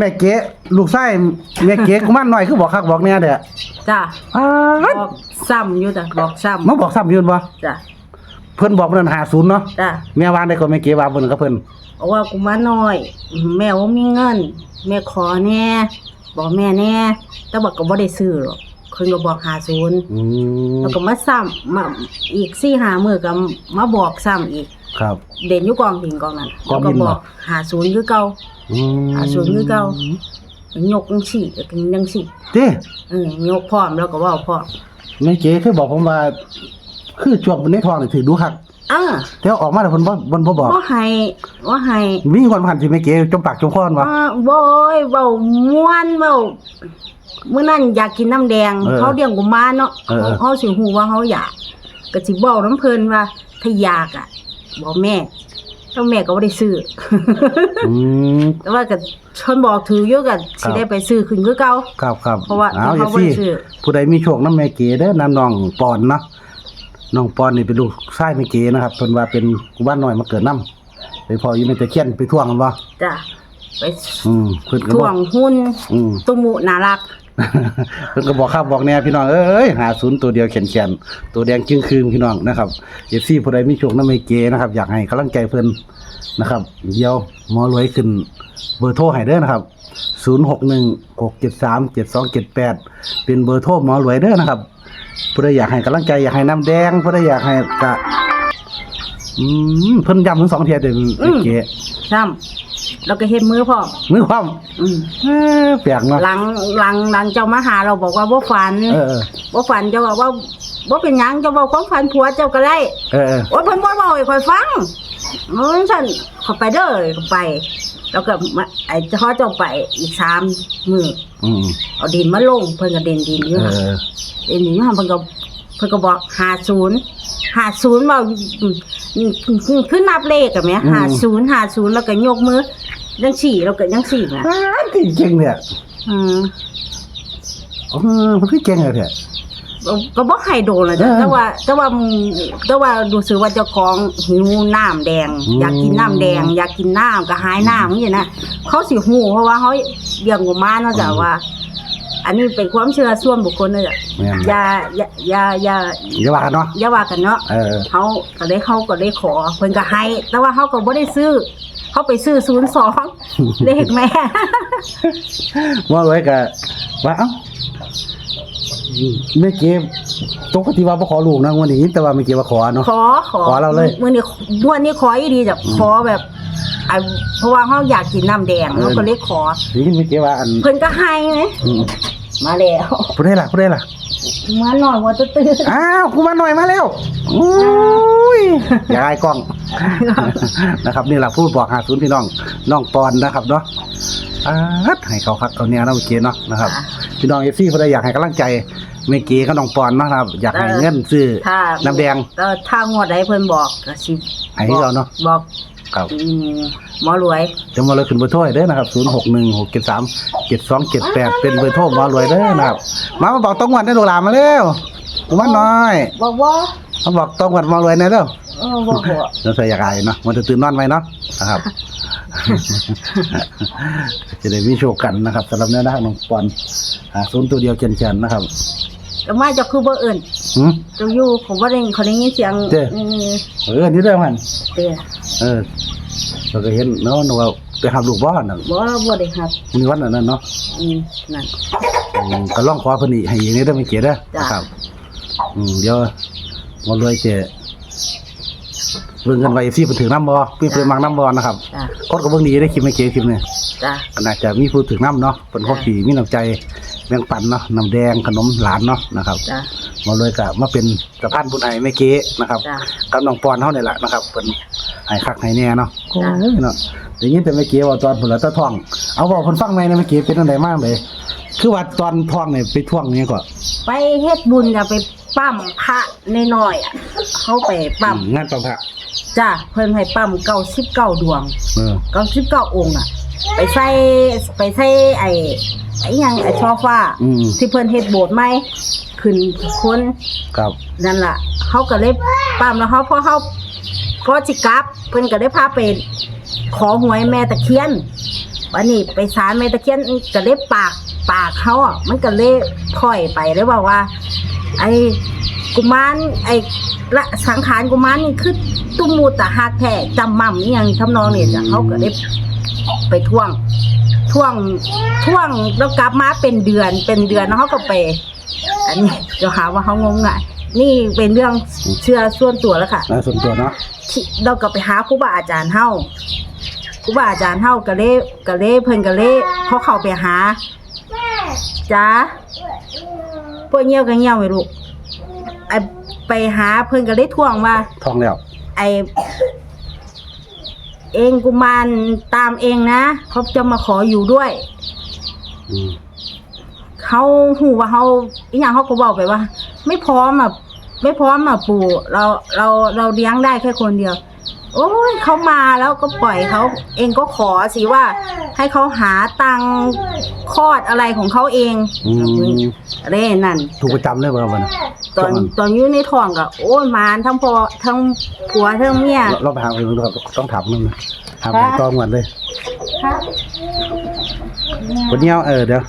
แม่เก๋ลูกชายแม่เก๋กุมารน้อยคือบอกคักบอกแน่เด้อจ้ะอ้าบดอกซ้ำอยู่จ้ะบอกซ้มาบอกซ้ำยืนบ่ำจ้ะเพิ่นบอกเพิ่น50เนาะจ้ะแม่วางได้ก็แม่เก๋ว่าเพิ่นกับเพิ่นบอกว่ากูมาน้อย แม่ว่ามีเงิน แม่ขอแน่บอกแม่แน่แต่บอกก็บ่ได้ซื้อหรอกเพิ่นก็บอกหาศูนย์อืมแล้วก็มาซ้ำมาอีกสี่หามือก็มาบอกซ้ำอีก ครับ เด่นอยู่กองหินกองนั้นกแล้อวงหิก็นบเหรออกหาศูนย์คือเก่า อืมหาศูนย์คือเก่า ยกจังสี่ก็จังสี่เด้เออยกพร้อมแล้วก็เว้าพร้อมแม่เก๋เคยบอกผมว่า คือช่วงในท้องนี่ถือดูคักเออแต่ว่าออกมาแล้วเพิ่นบ่บ่บ่บอกบ่ให้บ่ให้มีคนผ่านที่แม่เก๋จมปากจมคอบ่อ่าบ่ยเว้าม่วนเว้า มื้อนั้นอยากกินน้ำแดงเออเขาเลี้ยงกุมารเนาะเออเออ เขาสิฮู้ว่าเขาอยากก็สิเว้าน้ำเพิ่นว่าถ้าอยากอะ บอกแม่แล้แม่ก็บ่ได้ซื้อ อืม แต่ว่าก็ชนบอกถืออยู่ก็สิได้ไปซื้อขึ้นคือเก่า ครับครับเพราะว่าเอาอเขาย่าบ่ซี่ได้ซื้อ ผู้ใดมีโชคนำแม่เก๋เด้อนำน้องปอนเนาะน้องปอนนี่เป็นลูกชายแม่เก๋นะครับเพิ่นว่าเป็นกุมารน้อยมาเกิดนํไปพออยู่ในตะเคียนไปท่วงกันบ่จ้ะไปอืมเพิ่นก็ท่บวอกงหุ้นอืม ตุมุน่ารัก เพิ่นก็บอกครับบอกแน่พี่น้องเอ้ยหาศูนย์ตัวเดียวแขนๆตัวแดงจึงคืนพี่น้องนะครับ FC ผู้ใดมีโชคน้ำแม่เกนะครับ อยากให้กำลังใจเพิ่นนะครับเดี๋ยวหมอรวยขึ้นเบอร์โทรให้เด้อนะครับ0616737278 เป็นเบอร์โทรหมอรวยเด้อนะครับผู้ใดอยากให้กำลังใจอยากให้น้ำแดงผู้ใดอยากให้กะอืมเพิ่นย้ำถึงสองเทียเด้ออืมเก๋ซ้ำ แล้วก็เฮ็ดมือพร้อมมือความอืมเอ้อแปลกเนาะ หลังหลังหลังเจ้ามาหาเราบอกว่าบ่ฝันเออเออบ่ฝันเจ้าบอกว่าบ่เป็นหยังเจ้าบอกความฝันผัวเจ้าก็ได้เออเออ โอ้ยเพิ่นบ่เว้าให้ข่อยฟังอือฉันเขอไปเด้อก็ไป แล้วก็มาไอ้เจ้าเจ้าไปอีก3มื้ออืมเอาดินมาลงเพิ่นก็เด่นดินอยู่เอหั่น อเด่นดินอยู่หั่นเพิ่นก็เพิ่นก็บอก50 50เว้าอืมอืมอืมขึ้นนับเลขอะแหม50 50แล้วก็ยกมือ จังสี่แล้วก็จังสี่น่ะอ้าวเก่งเนี่ยอืมเออมันคือเก่งเลยเนี่ยก็บ่ให้โดนเลยจ้ะเออแต่ว่าแต่ว่าแต่ว่าดูสึกว่าเจ้าของหิวน้ำแดงอืมอยากกินน้ำแดง อยากกินน้ำก็หายน้ำนี่นะเขาสิหูเพราะว่าเขาเลี้ยงกุมารเนาะจ้ะว่า อันนี้เป็นความเชื่อส่วนบุคคลเลยจ้ะแม่นอย่าอย่าอย่าอย่าอย่าว่ากันเนาะอย่าว่ากันเนาะเออเขาก็ได้เขาก็ได้ขอเพิ่นก็ให้ แต่ว่าเขาก็บ่ได้ซื้อ เขาไปซื้อ02เลขแม่ ว่าไว้ก็ว่าเอ้าไม่เก็บปกติว่าบ่ขอลูกนะวันนี้แต่ว่าไม่เก็บว่าขอเนาะ ขอขอขอเราเลย มื่อนี้งวดนี้ขออีดีจ้ะขอแบบไอ้เพราะว่าเขาอยากกินน้ำแดงเออเขาก็เลยขอ นี่ไม่เก็บว่าอันเพิ่นก็ให้ไหมอืมมาแล้วผู้ใดล่ะผู้ใดล่ะ มาหน่อยว่าจะตื่นอ้าวกูมาหน่อยมาแล้วอุ้ยอย่าอายกล้อง นะครับนี่แหละพูดบอกหาศูนย์พี่น้องน้องปอนนะครับเนาะอาดให้เขาคักเขาเนี่ยนะเมื่อกี้เนาะนะครับ พี่น้องเอฟซีผู้ใดอยากให้กำลังใจเมื่อกี้ก็น้องปอนเนาะครับ อยากให้เงินซื้อถ้าน้ำแดงเออถ้างวดใดเพิ่นบอกก็สิให้เราเนาะบอก ครับอืมหมอรวยจะมาเลยขึ้นเบอร์โทรให้เด้อนะครับ 0 6 1 6 7 3 7 2 7 8 เป็นเบอร์โทรหมารวยเด้อนะครับ มามาบอกตรงวันได้ดูหลานมาเร็วมาหน่อย บอกว่ามาบอกตรงวันหมารวยหน่อยเร็วเออบอกบอกเราใส่อยากอายเนาะมันจะตื่นนอนไหมเนาะนะครับ จะได้มีโชคกันนะครับสำหรับเนื้อด้านน้องปอนหาศูนย์ตัวเดียวเจนเจนนะครับ แต่มาจะคือบ่เอิ้นหืม เจะอยู่ผมบ่ได้เขาได้ยินเสียงเด้ออืมเออนี่เรื่องมันเด้อเออเราก็เห็นเนาะนึกว่าไปหาลูกบ้านน่ะบ่บ่ได้ครับมีวันนั้นเนาะอืมนั่น อืมก็ล่องขอเพิ่นนี่ให้อีกนี่ได้ไม่เกียดเด้อจ้ะนะครับอืมเดี๋ยวมารวยเจเบิ่งกันไว้สิเพิ่นถึงน้ำบ่พี่เพิ่นมักน้ำบ่นะครับจ้ะกดก็เบิ่งดีได้คลิปไม่เกียคลิปนี้ จ้ะ ก็น่าจะมีผู้ถึงน้ำเนาะเพิ่นคนที่มีน้ำใจแบ่งปันเนาะน้ำแดงขนมหลานเนาะนะครับจ้ะมารวยก็มาเป็นสะพานบุญไอไม่เก๋นะครับจ้ะ กับน้องปอนเฮานี่แหละนะครับเพิ่นให้คักให้แน่เนาะโอ้จ้ะยเนาะได้ยินแต่ไม่เก๋ว่าตอนพุ่นละตะท่อง เอาบอกเพิ่นฟังไหมนะไม่เก๋เป็นจังไดมากเลย คือว่าตอนท่องนี่ไปท่วงนี่ก็ไปเฮ็ดบุญจะไปปั้มพระน้อยๆอะเขาไปปั้มอืมงานปังพระจ้าเพิ่นให้ปั้มเก้าสิบเก้าดวงเออเก้าสิบเก้าองค์อะ ไปใส่ไปใส่ไอ้ ไอ้หยังไอ้ช่อฟ้า อืมที่เพิ่นเฮ็ดโบสถ์ใหม่ขึ้นคนครับ นั่นล่ะเขาก็เลยปั้มแล้วเขาพอเขาก็สิกลับ เพิ่นก็ได้พาไปขอหวยแม่ตะเคียนวันนี้ไปสารแม่ตะเคียนก็เลยปากปากเขาอะมันก็เลยค่อยไปเลยว่าว่า ไอ้กุมารไอ้ละสังขารกุมารนี่คือตุ้มมูตะหักแท้จำมั่มนี่ยังทำนองเนี่ยจ้ะเขาก็ได้ไปท่วง ท่วงท่วงแล้วกลับมาเป็นเดือนเป็นเดือนแล้วเขาก็ไป อันนี้เดี๋ยวหาว่าเขางงอะนี่เป็นเรื่องเชื่อส่วนตัวแล้วค่ะนะส่วนตัวเนาะที่เราก็ไปหาครูบาอาจารย์เฮาครูบาอาจารย์เฮาก็เลยก็เลยเพิ่นก็เลยเขาเข้าไปหาจ้าพวกเงี้ยวก็เงี้ยวไว้ลูกไอไปหาเพิ่นก็เลยทวงว่าท่องแล้ว ไอ เองกุมารตามเองนะเขาจะมาขออยู่ด้วยอืมเขาหูว่าเขาอีหยังเขาก็บอกไปว่า ไม่พร้อมอะไม่พร้อมอะปู่เราเราเราเลี้ยงได้แค่คนเดียว โอ้ยเขามาแล้วก็ปล่อยเขาเองก็ขอสิว่า ให้เขาหาตังค์คลอดอะไรของเขาเองอืมเร่นั่น ถูกประจำเลยบ่วันตอนตอนอยู่ในท้องก็โอ้ยมานทั้งพ่อทั้งผัวทั้งเมียเราไปหาคนดูครับต้องถามนึงนะถามค่ะตองก่อนเลยครับคนเงี้ยวเออเดี๋ยว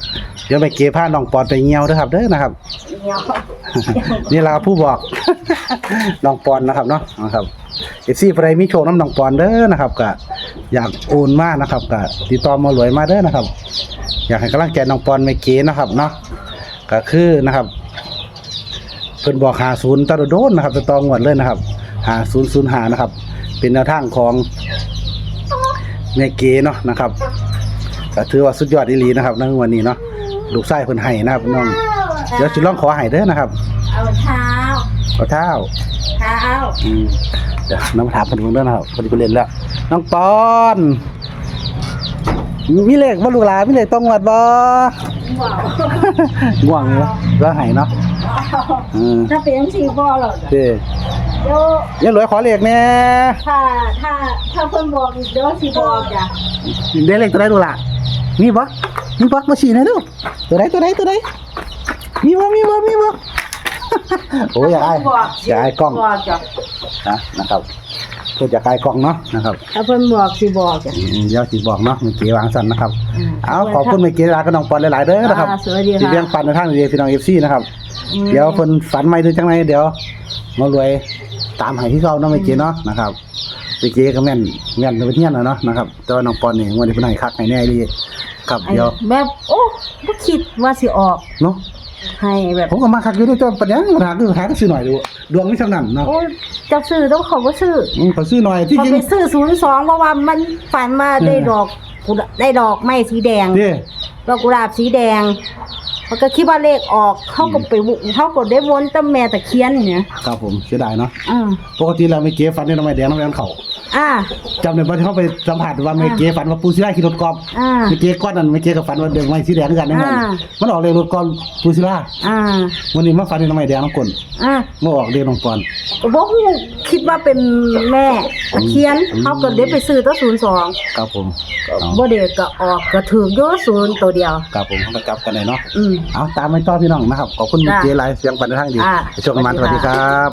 เดี๋ยวไปเกผ้าน้องปอนไปเงี้ยวเด้อครับเด้อนะครับเงี้ยว นี่เราผู้บอก น้องปอนนะครับเนาะนะครับ เอฟซีใครมีโชคน้ำน้องปอนเด้อนะครับก็อยากโอนมากนะครับก็ติดต่อมารวยมาเด้อนะครับ อยากให้กำลังใจน้องปอนไม่เก๋นะครับเนาะก็คือนะครับเพิ่นบอกหาศูนย์ตะโดนนะครับจะตองวดเลยนะครับหาศูนย์ศูนย์หานะครับ เป็นแนวทางของแม่เก๋เนาะนะครับก็ถือว่าสุดยอดอีหลีนะครับในวันนี้เนาะลูกไส้เพิ่นให้นะครับน้องเดี๋ยวจะลองขอให้เด้อนะครับ เอาเท้าขอเท้าเท้าอืม เดี๋ยวน้องมาถามคนดูด้วยนะครับคนที่ไปเรียนแล้ว น้องปอน มีเลขบ่ลูกหลานมีเลขต้องวัดบ่ว้าวง่วงเลยก็หายเนาะอืมถ้าเป็นสี่พ่อหรอกเด้เดี๋ยวยังเหลือขอเลขแน่ถ้าถ้าถ้าเพิ่นบอกอีกเดี๋ยวสิบอกจ้ะได้เลขตัวใดลูกหลานมีบ่มีบ่มาชี้หน่อยดูตัวใดตัวใดตัวใดมีบ่มีบ่มีบ่ โอ้ยอยากอายบอกอยากอายกล้องบอกจ้ะนะนะครับเพื่อจะอายกล้องเนาะนะครับถ้าเพิ่นบอกสิบอกจ้ะ อืมเดี๋ยวสิบอกเนาะเมื่อกี้วางสั่นนะครับ อืมเอาขอบคุณเมื่อกี้ลากับน้องปอนหลายๆเด้อนะครับอ่าสวัสดีค่ะ ที่เลี้ยงปันในทางดีพี่น้องเอฟซีนะครับอืมเดี๋ยวเพิ่นฝันใหม่ดูจังไหนเดี๋ยวมารวยตามให้ที่เขาเนาะเมื่อกี้เนาะนะครับเมื่อกี้ก็แม่นแม่นไปเที่ยนแล้วเนาะนะครับแต่ว่าน้องปอนนี่วันนี้เพิ่นให้คักให้แน่ดีครับไอ้เดี๋ยวแบบโอ้บ่คิดว่าสิออกเนาะ ให้แบบผมก็มาคักอยู่ด้วยจนปัญญาปัญหาคือหาก็ซื้อหน่อยดูดวงไม่สำนันเนาะโอ้จะซื้อต้องเขาบ่ซื้ออืมขอซื้อหน่อยที่พอจริงไปซื้อ02เพราะว่ามันฝันมาได้อืมดอกกุหลาบได้ดอกไม้สีแดงเด้ดอกกุหลาบสีแดงเขาก็คิดว่าเลขออกเขาก็ไปวุเขาก็ได้วนตะแม่ตะเคียนเนี่ยครับผมเสียดายเนาะอ่าปกติแล้วเมื่อกี้ฝันในน้ำไม้แดงน้ำแดงเขา อ่า จำได้ป่ะที่เขาไปสัมผัสว่าเมื่อกี้ฝันว่าปูศิลาขี่รถกอล์ฟอ่าเมื่อกี้ก้อนนั้นเมื่อกี้กับฝันว่าเดือดไม้สีแดงด้วยกันนั่นแหละอ่า มันออกเลยรถกอล์ฟปูศิลาอ่า วันนี้มาฝันในน้ำไม้แดงน้ำกลนอ่ามาออกเดือนน้องปอนบ่ฮู้คิดว่าเป็นแม่ตะเคียนอืม เขาก็ได้ไปซื้อตั้งศูนย์สองครับผมเอาบ่เด็กก็ออกก็ถืออยู่ศูนย์ตัวเดียว ครับผมเขาไปกลับกันเลยเนาะอืม เอาตามไปต่อพี่น้องนะครับขอบคุณจ้ะเจไลฟ์เสียงปันทางดีอ่า ไปชมกันมาสวัสดีครับ